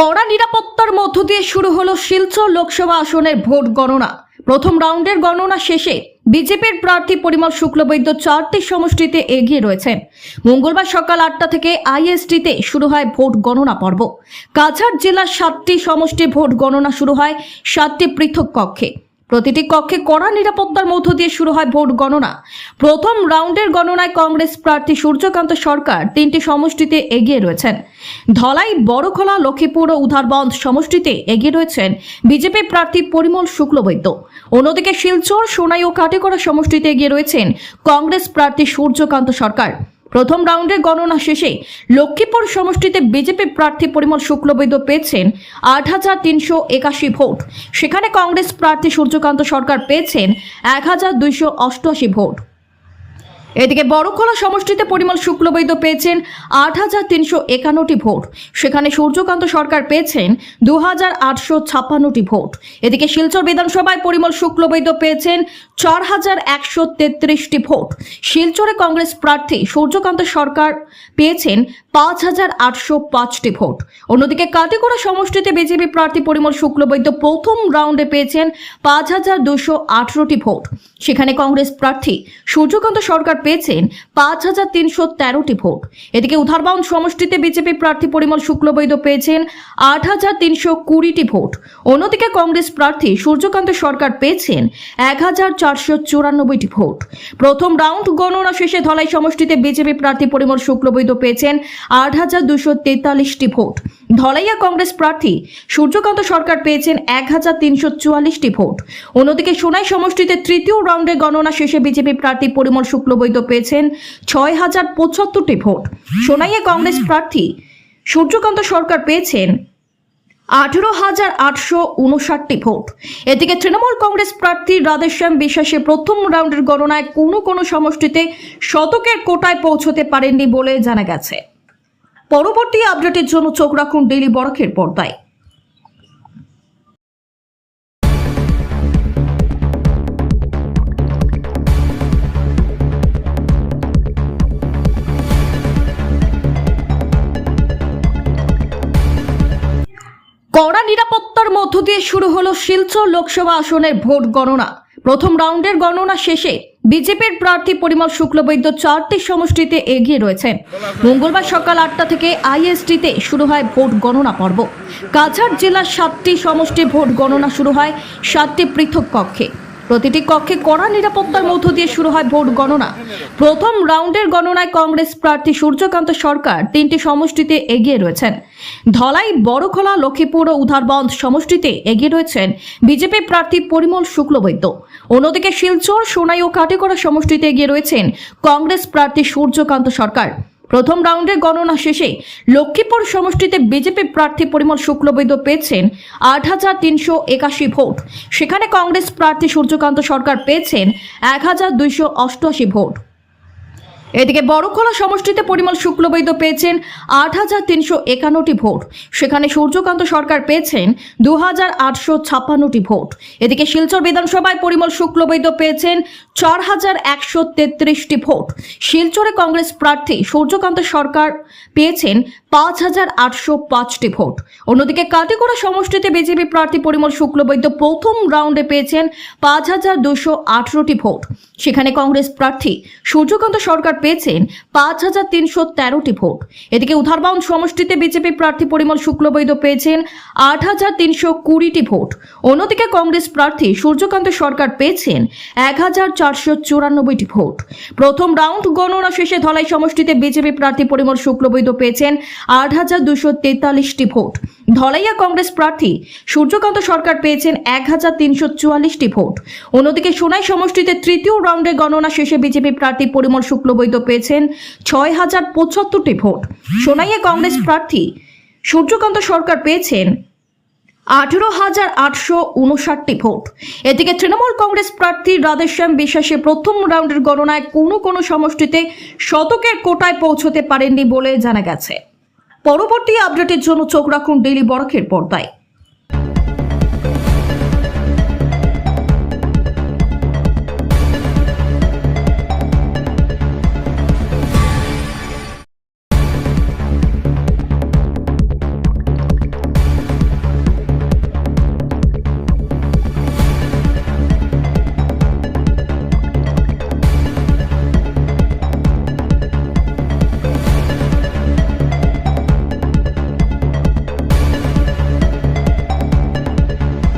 কড়া নিরাপত্তার মধ্য দিয়ে শুরু হলো শিলচর লোকসভা আসনের ভোট গণনা। প্রথম রাউন্ডের গণনা শেষে বিজেপির প্রার্থী পরিমল শুক্লবৈদ্য চারটি সমষ্টিতে এগিয়ে রয়েছেন। মঙ্গলবার সকাল আটটা থেকে আইএসটিতে শুরু হয় ভোট গণনা পর্ব। কাছাড় জেলার সাতটি সমষ্টি ভোট গণনা শুরু হয় সাতটি পৃথক কক্ষে। প্রতিটি কক্ষে কড়া নিরাপত্তার মধ্য দিয়ে শুরু হয় ভোট গণনা। প্রথম রাউন্ডের গণনায় কংগ্রেস প্রার্থী সূর্যকান্ত সরকার তিনটি সমষ্টিতে এগিয়ে রয়েছেন। ধলাই, বড়খোলা, লক্ষ্মীপুর ও উধারবন্ধ সমষ্টিতে এগিয়ে রয়েছেন বিজেপি প্রার্থী পরিমল শুক্লবৈদ্য। অন্যদিকে শিলচর, সোনাই ও কাটেকড়া সমষ্টিতে এগিয়ে রয়েছেন কংগ্রেস প্রার্থী সূর্যকান্ত সরকার। প্রথম রাউন্ডের গণনা শেষে লক্ষ্মীপুর সমষ্টিতে বিজেপি প্রার্থী পরিমল শুক্লবৈদ্য পেয়েছেন আট হাজার তিনশো একাশি ভোট। সেখানে কংগ্রেস প্রার্থী সূর্যকান্ত সরকার পেয়েছেন এক হাজার দুইশো অষ্টআশি ভোট। এদিকে বড়খোলা সমষ্টিতে পরিমল শুক্লবৈদ্য পেয়েছেন আট হাজার তিনশো একান্নটি ভোট। সেখানে সূর্যকান্ত সরকার পেয়েছেন দু হাজার আটশো ছাপ্পান্নটি ভোট। এদিকে শিলচর বিধানসভায় পরিমল শুক্লবৈদ্য পেয়েছেন চার হাজার একশো তেত্রিশটি ভোট। শিলচরে কংগ্রেস প্রার্থী সূর্যকান্ত সরকার পেয়েছেন পাঁচ হাজার আটশো পাঁচটি ভোট। অন্যদিকে কাটিগড়া সমষ্টিতে বিজেপি প্রার্থী পরিমল শুক্লবৈদ্য প্রথম রাউন্ডে পেয়েছেন পাঁচ হাজার দুশো আঠেরোটি ভোট। সেখানে কংগ্রেস প্রার্থী সূর্যকান্ত সরকার পেয়েছেন পাঁচ হাজার তিনশো তেরোটি ভোট। এদিকে উধারবাউন্ড সমষ্টিতে বিজেপি প্রার্থী পরিমল শুক্লবৈদ্য পেয়েছেন আট হাজার তিনশো কুড়িটি ভোট। অন্যদিকে কংগ্রেস প্রার্থী সূর্যকান্ত সরকার পেয়েছেন এক হাজার চারশো চুরানব্বইটি ভোট। প্রথম রাউন্ড গণনা শেষে ধলাই সমষ্টিতে বিজেপি প্রার্থী পরিমল শুক্লবৈদ্য পেয়েছেন আট হাজার দুশো তেতাল্লিশটি ভোট। ধলাইয়া কংগ্রেস প্রার্থী সূর্যকান্ত সরকার পেয়েছেন এক হাজার তিনশো চুয়াল্লিশটি ভোট। অন্যদিকে সোনাই সমষ্টিতে তৃতীয় রাউন্ডে গণনা শেষে বিজেপি প্রার্থী পরিমল শুক্লবৈদ্য পেয়েছেন ছয় হাজার পঁচাত্তরটি ভোট। সোনাইয়া কংগ্রেস প্রার্থী সূর্যকান্ত সরকার পেয়েছেন আঠেরো হাজার আটশো উনষাটটি ভোট। এদিকে তৃণমূল কংগ্রেস প্রার্থী রাধেশ্যাম বিশ্বাসে প্রথম রাউন্ডের গণনায় কোনো কোনো সমষ্টিতে শতকের কোটায় পৌঁছতে পারেননি বলে জানা গেছে। পরবর্তী আপডেটের জন্য চোখ রাখুন ডেলি বরখের পর্দায়। নিরাপত্তার মধ্য দিয়ে শুরু হলো শিলচর লোকসভা আসনের ভোট গণনা। প্রথম রাউন্ডের গণনা শেষে বিজেপির প্রার্থী পরিমল শুক্লবৈদ্য চারটি সমষ্টিতে এগিয়ে রয়েছেন। মঙ্গলবার সকাল আটটা থেকে আইএসটিতে শুরু হয় ভোট গণনা পর্ব। কাছাড় জেলার সাতটি সমষ্টি ভোট গণনা শুরু হয় সাতটি পৃথক কক্ষে। প্রতিটি কক্ষে কড়া নিরাপত্তার মধ্য দিয়ে শুরু হয় ভোট গণনা। প্রথম রাউন্ডের গণনায় কংগ্রেস প্রার্থী সূর্যকান্ত সরকার তিনটি সমষ্টিতে এগিয়ে রয়েছেন। ধলাই, বড়খোলা, লক্ষ্মীপুর ও উধারবন্ধ সমষ্টিতে এগিয়ে রয়েছেন বিজেপি প্রার্থী পরিমল শুক্লবৈদ্য। অন্যদিকে শিলচর, সোনাই ও কাটেকড়া সমষ্টিতে এগিয়ে রয়েছেন কংগ্রেস প্রার্থী সূর্যকান্ত সরকার। প্রথম রাউন্ডের গণনা শেষে লক্ষ্মীপুর সমষ্টিতে বিজেপি প্রার্থী পরিমল শুক্লবৈদ্য পেয়েছেন আট হাজার তিনশো একাশি ভোট। সেখানে কংগ্রেস প্রার্থী সূর্যকান্ত সরকার পেয়েছেন এক হাজার দুইশো অষ্টআশি ভোট। এদিকে বড়খোলা সমষ্টিতে পরিমল শুক্লবৈদ্য পেয়েছেন আট হাজার তিনশো একান্নটি ভোট। সেখানে সূর্যকান্ত সরকার পেয়েছেন দু হাজার আটশো ছাপ্পান্নটি ভোট। এদিকে শিলচর বিধানসভায় পরিমল শুক্লবৈদ্য পেয়েছেন চার হাজার একশো তেত্রিশটি ভোট। শিলচরে কংগ্রেস প্রার্থী সূর্যকান্ত সরকার পেয়েছেন পাঁচ হাজার আটশো পাঁচটি ভোট। অন্যদিকে কাটিগড়া সমষ্টিতে বিজেপি প্রার্থী পরিমল শুক্লবৈদ্য প্রথম রাউন্ডে পেয়েছেন পাঁচ হাজার দুশো আঠেরোটি ভোট। সেখানে কংগ্রেস প্রার্থী সূর্যকান্ত সরকার পেয়েছেন পাঁচ হাজার তিনশো তেরোটি ভোট। এদিকে উধারবাউন্ড সমষ্টিতে বিজেপি প্রার্থী পরিমল শুক্লবৈদ্য পেয়েছেন আট হাজার তিনশো কুড়িটি ভোট। অন্যদিকে কংগ্রেস প্রার্থী সূর্যকান্ত সরকার পেয়েছেন এক হাজার চারশো চুরানব্বইটি ভোট। প্রথম রাউন্ড গণনা শেষে ধলাই সমষ্টিতে বিজেপি প্রার্থী পরিমল শুক্লবৈদ্য পেয়েছেন আট হাজার দুশো তেতাল্লিশটি ভোট। ধলাইয়া কংগ্রেস প্রার্থী সূর্যকান্ত সরকার পেয়েছেন এক হাজার তিনশো চুয়াল্লিশটি ভোট। অন্যদিকে সোনাই সমষ্টিতে তৃতীয় রাউন্ডে গণনা শেষে বিজেপি প্রার্থী পরিমল শুক্লবৈদ্য পেয়েছেন ছয় হাজার পঁচাত্তরটি ভোট। সোনাইয়া কংগ্রেস প্রার্থী সূর্যকান্ত সরকার পেয়েছেন আঠেরো হাজার আটশো উনষাটটি ভোট। এদিকে তৃণমূল কংগ্রেস প্রার্থী রাধেশ্যাম বিশ্বাসে প্রথম রাউন্ডের গণনায় কোনো কোনো সমষ্টিতে শতকের কোটায় পৌঁছতে পারেননি বলে জানা গেছে। পরবর্তী আপডেটের জন্য চোখ রাখুন ডেলি বরখের পর্দায়।